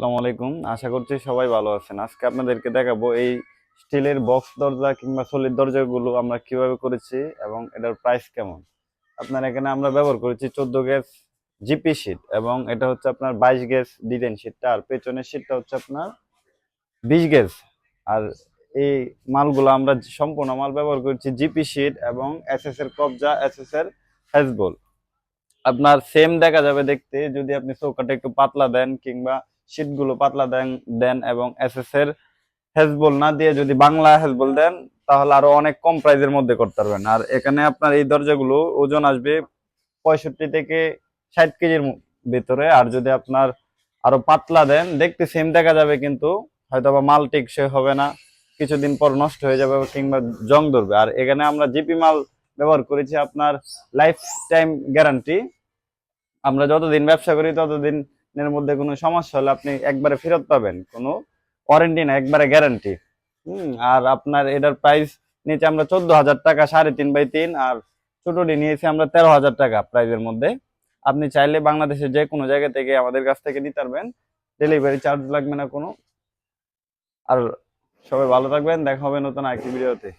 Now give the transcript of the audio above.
আসসালামু আলাইকুম। আশা করছি সবাই ভালো আছেন। আজকে আপনাদেরকে দেখাবো এই স্টিলের বক্স দরজা কিংবা সলিড দরজাগুলো আমরা কীভাবে করেছি এবং এটার প্রাইস কেমন। আপনার এখানে আমরা ব্যবহার করেছি চোদ্দ গ্যাস জিপি শিট এবং এটা হচ্ছে আপনার বাইশ গ্যাস ডিজাইন শিটটা আর পেছনের শিটটা হচ্ছে আপনার বিশ গ্যাস। আর এই মালগুলো আমরা সম্পূর্ণ মাল ব্যবহার করেছি জিপি শিট এবং এস এস এর কবজা এস এস এর হেজবল আপনার সেম দেখা যাবে দেখতে, যদি আপনি চৌকাটা একটু পাতলা দেন কিংবা শীটগুলো পাতলা দেন দেন এবং এসএস এর হেজবল না দিয়ে যদি বাংলা হেজবল দেন, তাহলে আরও অনেক কম প্রাইজের মধ্যে করতে পারবেন। আর এখানে আপনার এই দরজাগুলো ওজন আসবে পঁয়ষট্টি থেকে ষাট কেজির ভিতরে। আর যদি আপনার আরও পাতলা দেন, দেখতে সেম দেখা যাবে কিন্তু হয়তো বা মাল টেকসই হবে না, কিছুদিন পর নষ্ট হয়ে যাবে কিংবা জং ধরবে। আর এখানে আমরা জিপি মাল ব্যবহার করেছি আপনার লাইফ টাইম গ্যারান্টি আমরা যতদিন ব্যবসা করি, ততদিন এর মধ্যে কোনো সমস্যা হলে আপনি একবারে ফেরত পাবেন। কোনো ওয়ারেন্টি না, একবারে গ্যারান্টি হুম, আর আপনার এটার প্রাইস নিচে আমরা চোদ্দ হাজার টাকা, সাড়ে তিন বাই তিন, আর ছোটটি নিয়েছি আমরা তেরো হাজার টাকা প্রাইজের মধ্যে। আপনি চাইলে বাংলাদেশের যে কোনো জায়গা থেকে আমাদের কাছ থেকে নিতে পারবেন। ডেলিভারি চার্জ লাগবে না কোনো। আর সবাই ভালো থাকবেন, দেখা হবে নতুন আরেকটি ভিডিওতে।